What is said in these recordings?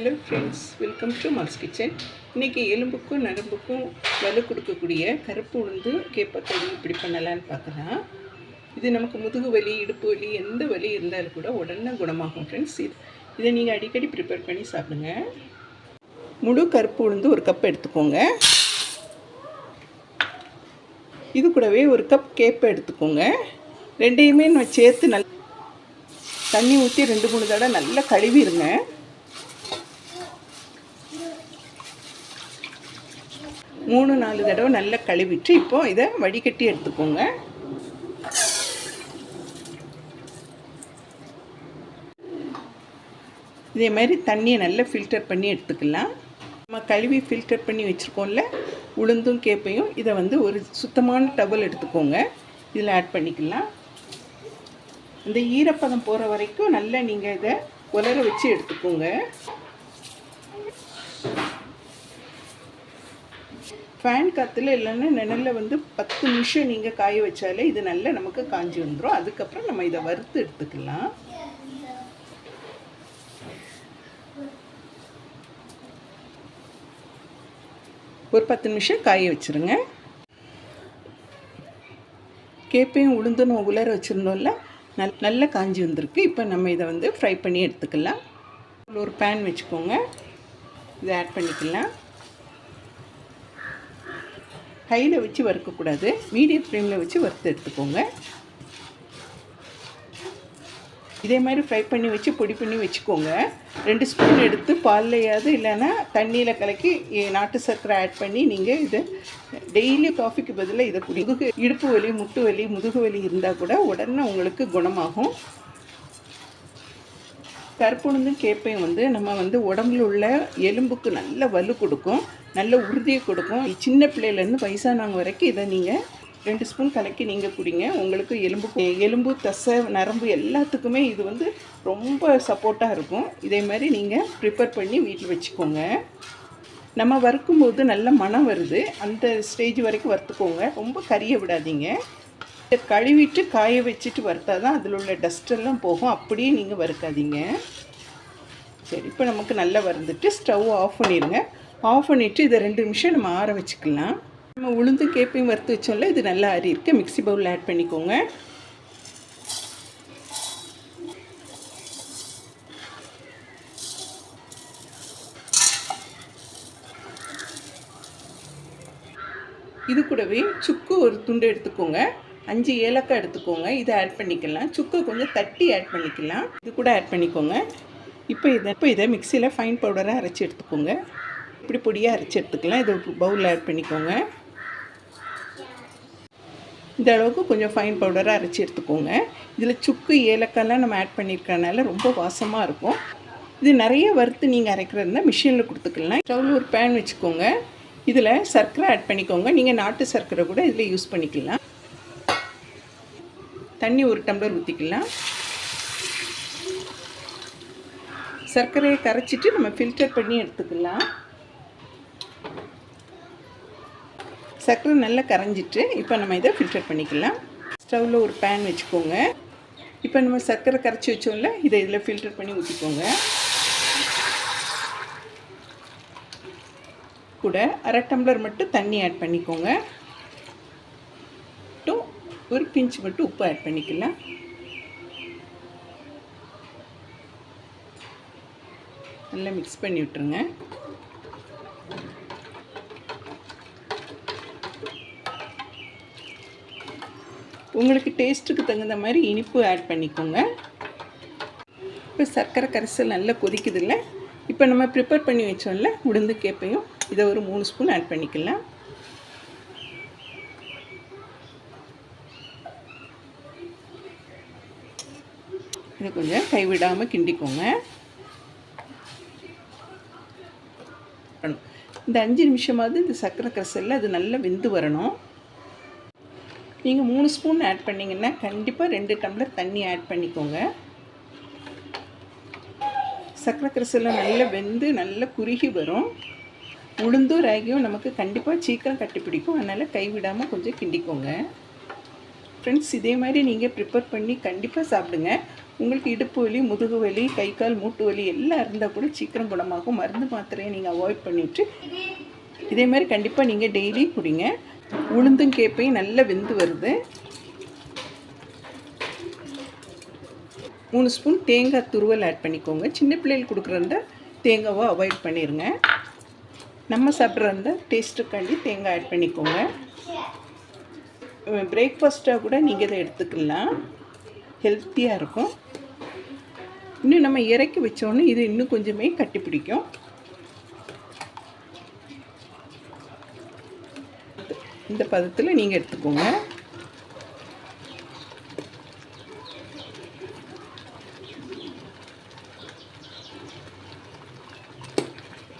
Hello friends welcome to Mal's kitchen இன்றைக்கி எலும்புக்கும் நரம்புக்கும் வலு கொடுக்கக்கூடிய கருப்பு உளுந்து கேப்பக்களி இப்படி பண்ணலான்னு பார்க்கலாம் இது நமக்கு முதுகு வலி இடுப்பு வலி எந்த வலி இருந்தாலும் கூட உடனே குணமாகும் ஃப்ரெண்ட்ஸ் இது இதை நீங்கள் அடிக்கடி ப்ரிப்பேர் பண்ணி சாப்பிடுங்க. முழு கருப்பு உளுந்து ஒரு கப் எடுத்துக்கோங்க. இது கூடவே ஒரு கப் கேப்பை எடுத்துக்கோங்க. ரெண்டையுமே நான் சேர்த்து நல் தண்ணி ஊற்றி ரெண்டு மூணு தடவை நல்லா கழுவிடுங்க. மூணு நாலு தடவை நல்லா கழுவிட்டு இப்போ இதை வடிகட்டி எடுத்துக்கோங்க. இதே மாதிரி தண்ணியை நல்லா ஃபில்டர் பண்ணி எடுத்துக்கலாம். நம்ம கழுவி ஃபில்டர் பண்ணி வச்சுருக்கோம்ல உளுந்தும் கேப்பையும் இதை வந்து ஒரு சுத்தமான டவல் எடுத்துக்கோங்க. இதில் ஆட் பண்ணிக்கலாம். இந்த ஈரப்பதம் போகிற வரைக்கும் நல்லா நீங்கள் இதை உலர வச்சு எடுத்துக்கோங்க. ஃபேன் காற்றுல இல்லைன்னா நிழலில் வந்து பத்து நிமிஷம் நீங்கள் காய வச்சாலே இது நல்லா நமக்கு காஞ்சி வந்துடும் அதுக்கப்புறம் நம்ம இதை வறுத்து எடுத்துக்கலாம். ஒரு பத்து நிமிஷம் காய வச்சுருங்க. கேப்பையும் உளுந்து நம்ம உலர வச்சுருந்தோம்ல நல் நல்லா காஞ்சி வந்திருக்கு. இப்போ நம்ம இதை வந்து ஃப்ரை பண்ணி எடுத்துக்கலாம். ஒரு பேன் வச்சுக்கோங்க. இதை ஆட் பண்ணிக்கலாம். கையில் வச்சு வறுக்கக்கூடாது. மீடியம் ஃப்ளேமில் வச்சு வறுத்து எடுத்துக்கோங்க. இதே மாதிரி ஃப்ரை பண்ணி வச்சு பொடி பண்ணி வச்சுக்கோங்க. ரெண்டு ஸ்பூன் எடுத்து பால்லையாவது இல்லைன்னா தண்ணியில் கலக்கி நாட்டு சர்க்கரை ஆட் பண்ணி நீங்கள் இதை டெய்லி காஃபிக்கு பதிலாக இதை குடி முதுகு இடுப்பு வலி முட்டு வலி முதுகு வலி இருந்தால் கூட உடனே உங்களுக்கு குணமாகும். கருப்புணுந்தும் கேப்பையும் வந்து நம்ம வந்து உடம்புல உள்ள எலும்புக்கு நல்ல வலு கொடுக்கும் நல்ல உறுதியை கொடுக்கும். சின்ன பிள்ளையிலேருந்து வயசானவங்க வரைக்கும் இதை நீங்கள் ரெண்டு ஸ்பூன் கலக்கி நீங்கள் குடிங்க. உங்களுக்கு எலும்பு எலும்பு தசை நரம்பு எல்லாத்துக்குமே இது வந்து ரொம்ப சப்போர்ட்டாக இருக்கும். இதே மாதிரி நீங்கள் ப்ரிப்பேர் பண்ணி வீட்டில் வச்சுக்கோங்க. நம்ம வறுக்கும்போது நல்ல மனம் வருது. அந்த ஸ்டேஜ் வரைக்கும் வறுத்துக்கோங்க. ரொம்ப கறியை விடாதீங்க. கழுவிட்டு காய வச்சுட்டு வறுத்தா தான் அதில் உள்ள டஸ்டெல்லாம் போகும். அப்படியே நீங்கள் வறுக்காதீங்க. சரி இப்போ நமக்கு நல்லா வறுந்துட்டு ஸ்டவ் ஆஃப் பண்ணிடுங்க ஆஃப் பண்ணிவிட்டு இதை ரெண்டு நிமிஷம் நம்ம ஆற வச்சுக்கலாம். நம்ம உளுந்து கேப்பையும் வறுத்து வச்சோம்ல இது நல்லா ஆறி இருக்குது மிக்சி பவுலில் ஆட் பண்ணிக்கோங்க. இது கூடவே சுக்கு ஒரு துண்டு எடுத்துக்கோங்க. அஞ்சு ஏலக்காய் எடுத்துக்கோங்க. இதை ஆட் பண்ணிக்கலாம். சுக்கு கொஞ்சம் தட்டி ஆட் பண்ணிக்கலாம். இது கூட ஆட் பண்ணிக்கோங்க. இப்போ இதை இப்போ இதை மிக்சியில் ஃபைன் பவுடராக அரைச்சி எடுத்துக்கோங்க. இப்படி பொடியாக அரைச்சி எடுத்துக்கலாம். இதை பவுலில் ஆட் பண்ணிக்கோங்க. இந்த அளவுக்கு கொஞ்சம் ஃபைன் பவுடராக அரைச்சி எடுத்துக்கோங்க. இதில் சுக்கு ஏலக்காய்லாம் நம்ம ஆட் பண்ணியிருக்கனால ரொம்ப வாசமாக இருக்கும். இது நிறைய வறுத்து நீங்கள் அரைக்கிறதுனா மிஷினில் கொடுத்துக்கலாம். ஸ்டவ்வில் ஒரு பேன் வச்சுக்கோங்க. இதில் சர்க்கரை ஆட் பண்ணிக்கோங்க. நீங்கள் நாட்டு சர்க்கரை கூட இதில் யூஸ் பண்ணிக்கலாம். தண்ணி ஒரு டம்ளர் ஊற்றிக்கலாம் சர்க்கரையை கரைச்சிட்டு நம்ம ஃபில்டர் பண்ணி எடுத்துக்கலாம். சர்க்கரை நல்லா கரைஞ்சிட்டு இப்போ நம்ம இதை ஃபில்டர் பண்ணிக்கலாம். ஸ்டவ்வில் ஒரு பேன் வச்சுக்கோங்க. இப்போ நம்ம சர்க்கரை கரைச்சி வச்சோம்ல இதை இதில் ஃபில்டர் பண்ணி ஊற்றிக்கோங்க கூட அரை டம்ளர் மட்டும் தண்ணி ஆட் பண்ணிக்கோங்க. ஒரு பிஞ்ச் மட்டும் உப்பு ஆட் பண்ணிக்கலாம். நல்லா மிக்ஸ் பண்ணி விட்டுருங்க. உங்களுக்கு டேஸ்ட்டுக்கு தகுந்த மாதிரி இனிப்பு ஆட் பண்ணிக்கோங்க. இப்போ சர்க்கரை கரைசல் நல்லா கொதிக்குதில்ல? இப்போ நம்ம ப்ரிப்பேர் பண்ணி வச்சோம்ல உளுந்து கேப்பையும் இதை ஒரு மூணு ஸ்பூன் ஆட் பண்ணிக்கலாம். இது கொஞ்சம் கைவிடாமல் கிண்டிக்கோங்க. இந்த அஞ்சு நிமிஷமாவது இந்த சர்க்கரை கரைசலில் அது நல்லா வெந்து வரணும். நீங்கள் மூணு ஸ்பூன் ஆட் பண்ணிங்கன்னா கண்டிப்பாக ரெண்டு டம்ளர் தண்ணி ஆட் பண்ணிக்கோங்க. சர்க்கரை கரைசலில் நல்லா வெந்து நல்லா குறுகி வரும். உளுந்தும் ராகியும் நமக்கு கண்டிப்பாக சீக்கிரம் கட்டிப்பிடிக்கும் அதனால் கைவிடாமல் கொஞ்சம் கிண்டிக்கோங்க. ஃப்ரெண்ட்ஸ் இதே மாதிரி நீங்கள் ப்ரிப்பேர் பண்ணி கண்டிப்பாக சாப்பிடுங்க. உங்களுக்கு இடுப்பு வலி முதுகு வலி கை கால் மூட்டு வலி எல்லாம் இருந்தால் கூட சீக்கிரம் குணமாகும். மருந்து மாத்திரையை நீங்கள் அவாய்ட் பண்ணிவிட்டு இதே மாதிரி கண்டிப்பாக நீங்கள் டெய்லி குடிங்க. உளுந்தும் கேப்பையும் நல்லா வெந்து வருது. மூணு ஸ்பூன் தேங்காய் துருவல் ஆட் பண்ணிக்கோங்க. சின்ன பிள்ளைகள் கொடுக்குறத தேங்காவை அவாய்ட் பண்ணிடுங்க நம்ம சாப்பிட்றத டேஸ்ட்டுக்காண்டி தேங்காய் ஆட் பண்ணிக்கோங்க. பிரேக்ஃபாஸ்ட்டாக கூட நீங்கள் இதை எடுத்துக்கலாம். ஹெல்த்தியாக இருக்கும். இன்னும் நம்ம இறக்கி வச்சோன்னே இது இன்னும் கொஞ்சமே கட்டி பிடிக்கும். இந்த பதத்தில் நீங்கள் எடுத்துக்கோங்க.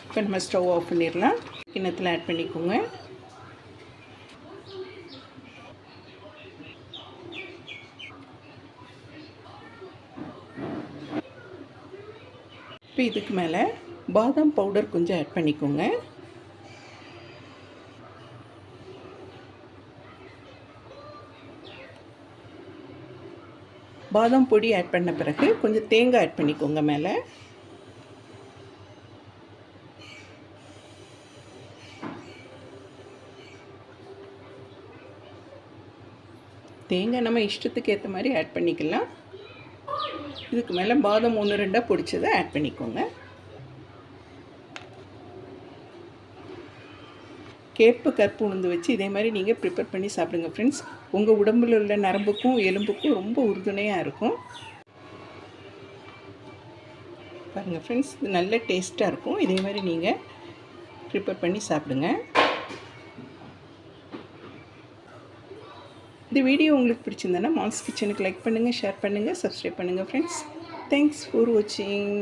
இப்போ நம்ம ஸ்டவ் ஆஃப் பண்ணிடலாம். கிண்ணத்தில் ஆட் பண்ணிக்கோங்க. இப்போ இதுக்கு மேலே பாதாம் பவுடர் கொஞ்சம் ஆட் பண்ணிக்கோங்க. பாதாம் பொடி ஆட் பண்ண பிறகு கொஞ்சம் தேங்காய் ஆட் பண்ணிக்கோங்க மேலே. தேங்காய் நம்ம இஷ்டத்துக்கு ஏற்ற மாதிரி ஆட் பண்ணிக்கலாம். இதுக்கு மேலே பாதம் ஒன்று ரெண்டாக பிடிச்சதை ஆட் பண்ணிக்கோங்க. கேப்பு கற்பு உளுந்து வச்சு இதே மாதிரி நீங்கள் ப்ரிப்பேர் பண்ணி சாப்பிடுங்க ஃப்ரெண்ட்ஸ் உங்கள் உடம்புல உள்ள நரம்புக்கும் எலும்புக்கும் ரொம்ப உறுதுணையாக இருக்கும். பாருங்கள் ஃப்ரெண்ட்ஸ் இது நல்ல டேஸ்ட்டாக இருக்கும். இதே மாதிரி நீங்கள் ப்ரிப்பேர் பண்ணி சாப்பிடுங்க. இந்த வீடியோ உங்களுக்கு பிடிச்சிருந்தேன்னா மாம்ஸ் கிச்சனுக்கு லைக் பண்ணுங்கள் ஷேர் பண்ணுங்கள் சப்ஸ்கிரைப் பண்ணுங்கள் ஃப்ரெண்ட்ஸ் தேங்க்ஸ் ஃபார் வாட்சிங்